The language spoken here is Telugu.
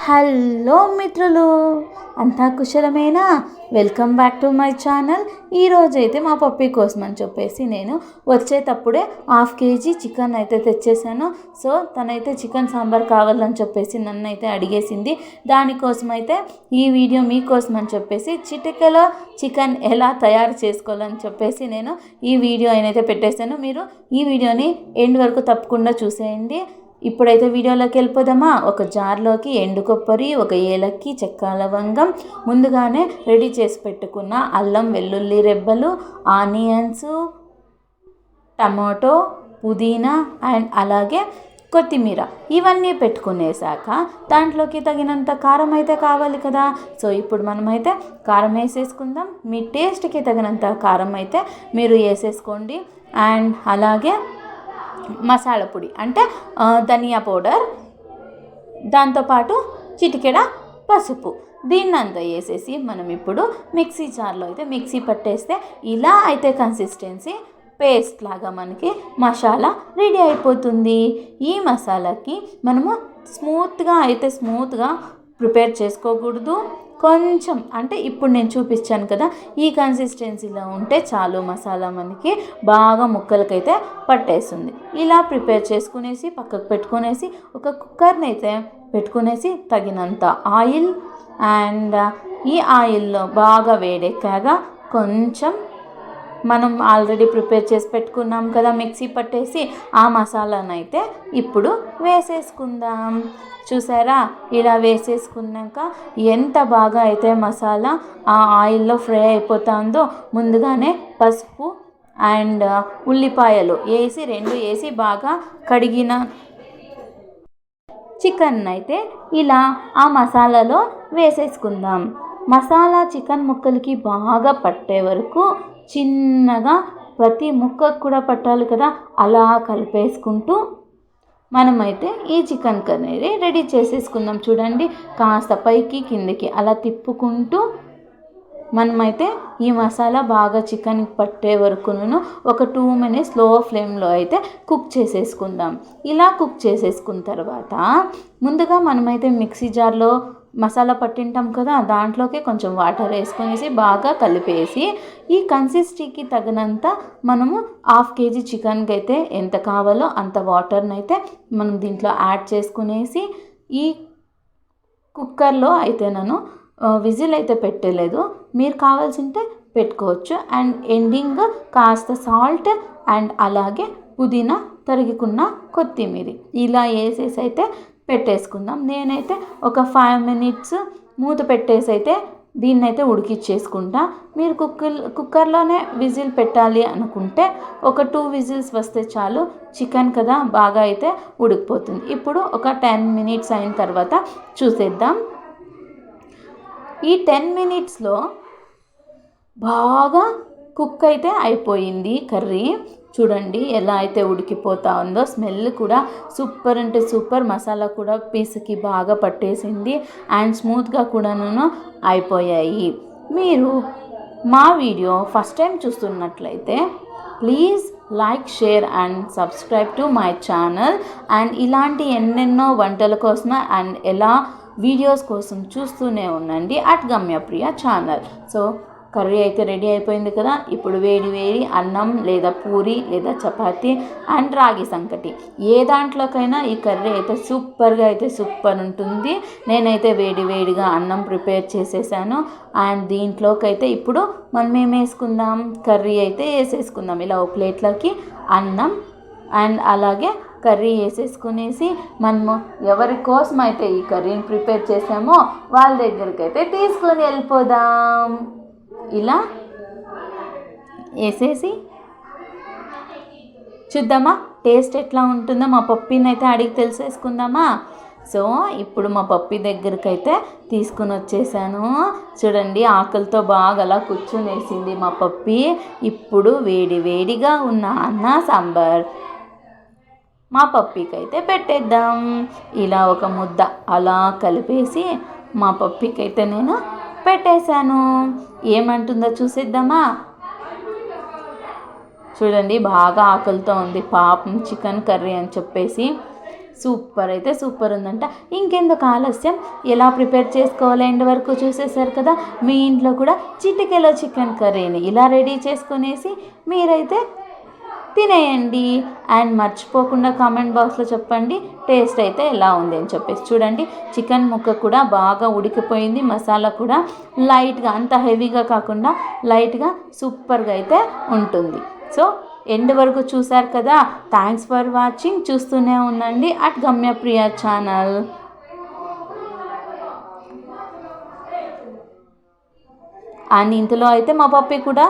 హలో మిత్రులు అంతా కుశలమేనా? Welcome back to my channel ఈరోజు అయితే మా పప్పి కోసం అని చెప్పేసి నేను వచ్చేటప్పుడే హాఫ్ కేజీ చికెన్ అయితే తెచ్చేసాను. సో తనైతే చికెన్ సాంబార్ కావాలని చెప్పేసి నన్ను అయితే అడిగేసింది. దానికోసం అయితే ఈ వీడియో మీకోసం అని చెప్పేసి చిటికలో చికెన్ ఎలా తయారు చేసుకోవాలని చెప్పేసి నేను ఈ వీడియో అయితే పెట్టేశాను. మీరు ఈ వీడియోని ఎండ్ వరకు తప్పకుండా చూసేయండి. ఇప్పుడైతే వీడియోలోకి వెళ్ళిపోదామా? ఒక జార్లోకి ఎండు కొబ్బరి ఒక ఏలక్కి చెక్క లవంగం ముందుగానే రెడీ చేసి పెట్టుకున్న అల్లం వెల్లుల్లి రెబ్బలు ఆనియన్స్ టమాటో పుదీనా అండ్ అలాగే కొత్తిమీర. ఇవన్నీ పెట్టుకునేసాక దాంట్లోకి తగినంత కారం అయితే కావాలి కదా. సో ఇప్పుడు మనమైతే కారం వేసేసుకుందాం. మీ టేస్ట్కి తగినంత కారం అయితే మీరు వేసేసుకోండి. అండ్ అలాగే మసాలా పొడి అంటే ధనియా పౌడర్ దాంతోపాటు చిటికెడ పసుపు. దీన్నంతా వేసేసి మనం ఇప్పుడు మిక్సీ జార్లో అయితే మిక్సీ పట్టేస్తే ఇలా అయితే కన్సిస్టెన్సీ పేస్ట్ లాగా మనకి మసాలా రెడీ అయిపోతుంది. ఈ మసాలాకి మనము స్మూత్గా అయితే స్మూత్గా ప్రిపేర్ చేసుకోకూడదు. కొంచెం అంటే ఇప్పుడు నేను చూపించాను కదా ఈ కన్సిస్టెన్సీలో ఉంటే చాలు మసాలా మనకి బాగా ముక్కలకైతే పట్టేస్తుంది. ఇలా ప్రిపేర్ చేసుకునేసి పక్కకు పెట్టుకునేసి ఒక కుక్కర్ని అయితే పెట్టుకునేసి తగినంత ఆయిల్ అండ్ ఈ ఆయిల్లో బాగా వేడెక్కాక కొంచెం మనం ఆల్రెడీ ప్రిపేర్ చేసి పెట్టుకున్నాం కదా మిక్సీ పట్టేసి ఆ మసాలానైతే ఇప్పుడు వేసేసుకుందాం. చూసారా? ఇలా వేసేసుకున్నాక ఎంత బాగా అయితే మసాలా ఆ ఆయిల్లో ఫ్రై అయిపోతుందో ముందుగానే పసుపు అండ్ ఉల్లిపాయలు వేసి రెండు వేసి బాగా కడిగిన చికెన్ అయితే ఇలా ఆ మసాలాలో వేసేసుకుందాం. మసాలా చికెన్ ముక్కలకి బాగా పట్టే వరకు చిన్నగా ప్రతి ముక్కకు కూడా పట్టాలి కదా అలా కలిపేసుకుంటూ మనమైతే ఈ చికెన్ కర్రీ రెడీ చేసేసుకుందాం. చూడండి కాస్త పైకి కిందకి అలా తిప్పుకుంటూ మనమైతే ఈ మసాలా బాగా చికెన్ పట్టే వరకును ఒక టూ మినిట్స్లో ఫ్లేమ్లో అయితే కుక్ చేసేసుకుందాం. ఇలా కుక్ చేసేసుకున్న తర్వాత ముందుగా మనమైతే మిక్సీ జార్లో మసాలా పట్టింటాం కదా దాంట్లోకి కొంచెం వాటర్ వేసుకునేసి బాగా కలిపేసి ఈ కన్సిస్టీకి తగినంత మనము హాఫ్ కేజీ చికెన్కి అయితే ఎంత కావాలో అంత వాటర్ని అయితే మనం దీంట్లో యాడ్ చేసుకునేసి ఈ కుక్కర్లో అయితే నేను విజిల్ అయితే పెట్టలేదు. మీరు కావాల్సింటే పెట్టుకోవచ్చు. అండ్ ఎండింగ్ కాస్త సాల్ట్ అండ్ అలాగే పుదీనా తరిగికున్న కొత్తిమీర. ఇలా వేసేసి అయితే పెట్టేసుకుందాం. నేనైతే ఒక ఫైవ్ మినిట్స్ మూత పెట్టేసి అయితే దీన్ని అయితే ఉడికిచ్చేసుకుంటా. మీరు కుక్కర్ కుక్కర్లోనే విజిల్ పెట్టాలి అనుకుంటే ఒక టూ విజిల్స్ వస్తే చాలు. చికెన్ కదా బాగా అయితే ఉడికిపోతుంది. ఇప్పుడు ఒక టెన్ మినిట్స్ అయిన తర్వాత చూసేద్దాం. ఈ టెన్ మినిట్స్లో బాగా కుక్ అయితే అయిపోయింది కర్రీ. చూడండి ఎలా అయితే ఉడికిపోతా ఉందో స్మెల్ కూడా సూపర్ అంటే సూపర్ మసాలా కూడా పీస్కి బాగా పట్టేసింది అండ్ స్మూత్గా కూడాను అయిపోయాయి. మీరు మా వీడియో ఫస్ట్ టైం చూస్తున్నట్లయితే please like share and subscribe to my channel. And ఇలాంటి ఎన్నెన్నో వంటల కోసం అండ్ ఎలా వీడియోస్ కోసం చూస్తూనే ఉండండి. At Gamyapriya channel so curry అయితే రెడీ అయిపోయింది కదా. ఇప్పుడు వేడి వేడి అన్నం లేదా పూరి లేదా చపాతి అండ్ రాగి సంకటి. ఏ దాంట్లోకైనా ఈ కర్రీ అయితే సూపర్గా అయితే సూపర్ ఉంటుంది. నేనైతే వేడి వేడిగా అన్నం ప్రిపేర్ చేసేసాను. అండ్ దీంట్లోకైతే ఇప్పుడు మనం ఏం వేసుకుందాం? కర్రీ అయితే వేసేసుకుందాం. ఇలా ఒక ప్లేట్లోకి అన్నం అండ్ అలాగే కర్రీ వేసేసుకునేసి మనము ఎవరి కోసం అయితే ఈ కర్రీని ప్రిపేర్ చేసామో వాళ్ళ దగ్గరికి అయితే తీసుకొని వెళ్ళిపోదాం. ఇలా వేసేసి చూద్దామా? టేస్ట్ ఎట్లా ఉంటుందో మా పప్పిని అయితే అడిగి తెలిసేసుకుందామా? సో ఇప్పుడు మా పప్పి దగ్గరికి అయితే తీసుకుని వచ్చేసాను. చూడండి ఆకలితో బాగా అలా కూర్చునేసింది మా పప్పి. ఇప్పుడు వేడి వేడిగా ఉన్న అన్న సాంబార్. మా పప్పికైతే పెట్టేద్దాం. ఇలా ఒక ముద్ద అలా కలిపేసి మా పప్పికైతే అయితే నేను పెట్టేశాను. ఏమంటుందో చూసేద్దామా? చూడండి బాగా ఆకలితో ఉంది. పాపం చికెన్ కర్రీ అని చెప్పేసి సూపర్ అయితే సూపర్ ఉందంట. ఇంకెందుకు ఆలస్యం? ఎలా ప్రిపేర్ చేసుకోవాలి? ఎండ్ వరకు చూసేసారు కదా? మీ ఇంట్లో కూడా చిటికెలో చికెన్ కర్రీని ఇలా రెడీ చేసుకునేసి మీరైతే తినేయండి. అండ్ మర్చిపోకుండా కామెంట్ బాక్స్లో చెప్పండి. టేస్ట్ అయితే ఎలా ఉంది అని చెప్పేసి చూడండి. చికెన్ ముక్క కూడా బాగా ఉడికిపోయింది. మసాలా కూడా లైట్గా అంత హెవీగా కాకుండా లైట్గా సూపర్గా అయితే ఉంటుంది. సో ఎండ్ వరకు చూసారు కదా. థ్యాంక్స్ ఫర్ వాచింగ్ చూస్తూనే ఉండండి. అట్ గమ్యప్రియ ఛానల్ అండ్ ఇంతలో అయితే మా పప్పి కూడా